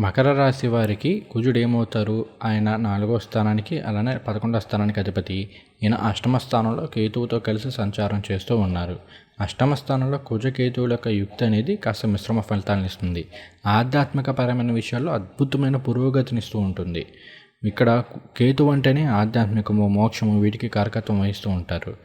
మకర రాశి వారికి కుజుడు ఏమవుతారు? ఆయన నాలుగో స్థానానికి అలానే పదకొండో స్థానానికి అధిపతి. ఈయన అష్టమ స్థానంలో కేతువుతో కలిసి సంచారం చేస్తూ ఉన్నారు. అష్టమ స్థానంలో కుజ కేతువుల యొక్క యుక్తి అనేది కాస్త మిశ్రమ ఫలితాలను ఇస్తుంది. ఆధ్యాత్మిక పరమైన విషయాల్లో అద్భుతమైన పురోగతినిస్తూ ఉంటుంది. ఇక్కడ కేతు అంటేనే ఆధ్యాత్మికము మోక్షము వీటికి కారకత్వం వహిస్తూ ఉంటారు.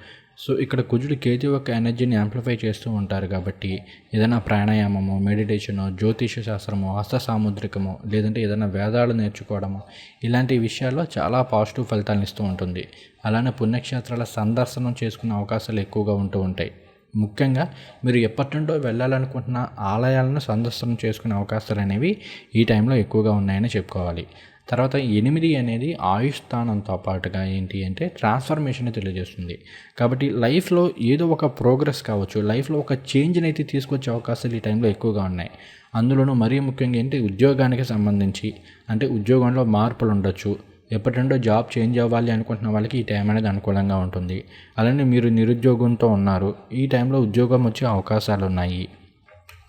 సో ఇక్కడ కుజుడు కేతు యొక్క ఎనర్జీని యాంప్లిఫై చేస్తూ ఉంటారు కాబట్టి ఏదైనా ప్రాణాయామము మెడిటేషను జ్యోతిష శాస్త్రము హస్త సాముద్రికము లేదంటే ఏదైనా వేదాలు నేర్చుకోవడము ఇలాంటి విషయాల్లో చాలా పాజిటివ్ ఫలితాలను ఇస్తూ ఉంటుంది. అలానే పుణ్యక్షేత్రాల సందర్శనం చేసుకునే అవకాశాలు ఎక్కువగా ఉంటూ ఉంటాయి. ముఖ్యంగా మీరు ఎప్పటి నుండో వెళ్ళాలనుకుంటున్న ఆలయాలను సందర్శనం చేసుకునే అవకాశాలు అనేవి ఈ టైంలో ఎక్కువగా ఉన్నాయని చెప్పుకోవాలి. తర్వాత ఎనిమిది అనేది ఆయుష్ స్థానంతో పాటుగా ఏంటి అంటే ట్రాన్స్ఫర్మేషన్ తెలియజేస్తుంది. కాబట్టి లైఫ్లో ఏదో ఒక ప్రోగ్రెస్ కావచ్చు లైఫ్లో ఒక చేంజ్ని అయితే తీసుకొచ్చే అవకాశాలు ఈ టైంలో ఎక్కువగా ఉన్నాయి. అందులోనూ మరీ ముఖ్యంగా ఏంటి ఉద్యోగానికి సంబంధించి అంటే ఉద్యోగంలో మార్పులు ఉండొచ్చు. ఎప్పటి నుండో జాబ్ చేంజ్ అవ్వాలి అనుకుంటున్న వాళ్ళకి ఈ టైం అనేది అనుకూలంగా ఉంటుంది. అలానే మీరు నిరుద్యోగంతో ఉన్నారు. ఈ టైంలో ఉద్యోగం వచ్చే అవకాశాలు ఉన్నాయి.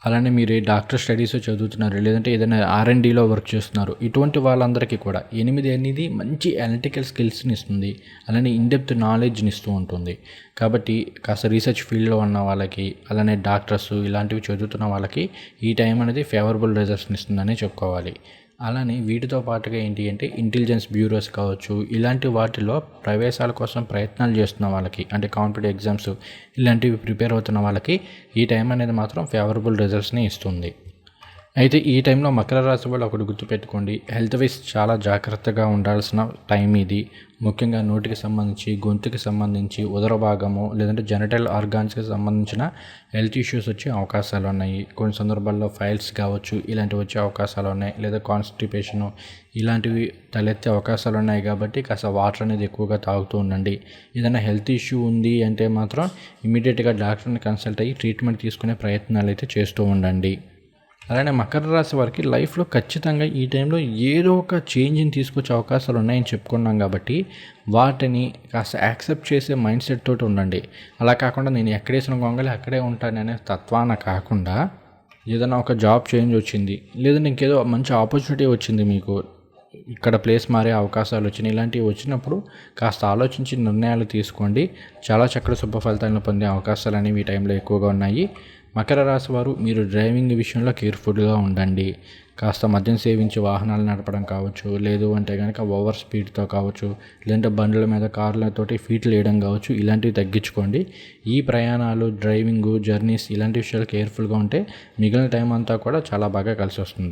అలానే మీరు డాక్టర్ స్టడీస్ చదువుతున్నారు లేదంటే ఏదైనా ఆర్ఎండిలో వర్క్ చేస్తున్నారు ఇటువంటి వాళ్ళందరికీ కూడా ఎనిమిది అనేది మంచి అనలిటికల్ స్కిల్స్ని ఇస్తుంది అలానే ఇన్డెప్త్ నాలెడ్జ్ని ఇస్తూ ఉంటుంది. కాబట్టి కాస్త రీసెర్చ్ ఫీల్డ్లో ఉన్న వాళ్ళకి అలానే డాక్టర్స్ ఇలాంటివి చదువుతున్న వాళ్ళకి ఈ టైం అనేది ఫేవరబుల్ రిజల్ట్స్ని ఇస్తుందని చెప్పుకోవాలి. అలానే వీటితో పాటుగా ఏంటి అంటే ఇంటెలిజెన్స్ బ్యూరోస్ కావచ్చు ఇలాంటి వాటిలో ప్రవేశాల కోసం ప్రయత్నాలు చేస్తున్న వాళ్ళకి అంటే కాంపిటేటివ్ ఎగ్జామ్స్ ఇలాంటివి ప్రిపేర్ అవుతున్న వాళ్ళకి ఈ టైం అనేది మాత్రం ఫేవరబుల్ రిజల్ట్స్ని ఇస్తుంది. అయితే ఈ టైంలో మకర రాశి వాళ్ళు ఒకటి గుర్తుపెట్టుకోండి. హెల్త్ వైస్ చాలా జాగ్రత్తగా ఉండాల్సిన టైం ఇది. ముఖ్యంగా నోటికి సంబంధించి గొంతుకి సంబంధించి ఉదర భాగము లేదంటే జెనటల్ ఆర్గాన్స్కి సంబంధించిన హెల్త్ ఇష్యూస్ వచ్చే అవకాశాలు ఉన్నాయి. కొన్ని సందర్భాల్లో ఫైల్స్ కావచ్చు ఇలాంటివి వచ్చే అవకాశాలు ఉన్నాయి. లేదా కాన్స్టిపేషను ఇలాంటివి తలెత్తే అవకాశాలు ఉన్నాయి కాబట్టి కాస్త వాటర్ అనేది ఎక్కువగా తాగుతూ ఉండండి. ఏదైనా హెల్త్ ఇష్యూ ఉంది అంటే మాత్రం ఇమీడియట్గా డాక్టర్ని కన్సల్ట్ అయ్యి ట్రీట్మెంట్ తీసుకునే ప్రయత్నాలు అయితే చేస్తూ ఉండండి. అలానే మకర రాశి వారికి లైఫ్లో ఖచ్చితంగా ఈ టైంలో ఏదో ఒక చేంజ్ని తీసుకొచ్చే అవకాశాలు ఉన్నాయని చెప్పుకున్నాం కాబట్టి వాటిని కాస్త యాక్సెప్ట్ చేసే మైండ్ సెట్ తోటి ఉండండి. అలా కాకుండా నేను ఎక్కడేసిన గొంగలి అక్కడే ఉంటాననే తత్వాన కాకుండా ఏదైనా ఒక జాబ్ చేంజ్ వచ్చింది లేదంటే ఇంకేదో మంచి ఆపర్చునిటీ వచ్చింది మీకు ఇక్కడ ప్లేస్ మారే అవకాశాలు వచ్చినాయి ఇలాంటివి వచ్చినప్పుడు కాస్త ఆలోచించి నిర్ణయాలు తీసుకోండి. చాలా చక్కటి శుభ ఫలితాలను పొందే అవకాశాలు అనేవి ఈ టైంలో ఎక్కువగా ఉన్నాయి. మకర రాశి వారు మీరు డ్రైవింగ్ విషయంలో కేర్ఫుల్గా ఉండండి. కాస్త మద్యం సేవించి వాహనాలు నడపడం కావచ్చు లేదు అంటే కనుక ఓవర్ స్పీడ్తో కావచ్చు లేదంటే బండ్ల మీద కార్లతోటి ఫీట్లు వేయడం కావచ్చు ఇలాంటివి తగ్గించుకోండి. ఈ ప్రయాణాలు డ్రైవింగ్ జర్నీస్ ఇలాంటి విషయాలు కేర్ఫుల్గా ఉంటే మిగిలిన టైం అంతా కూడా చాలా బాగా కలిసి వస్తుంది.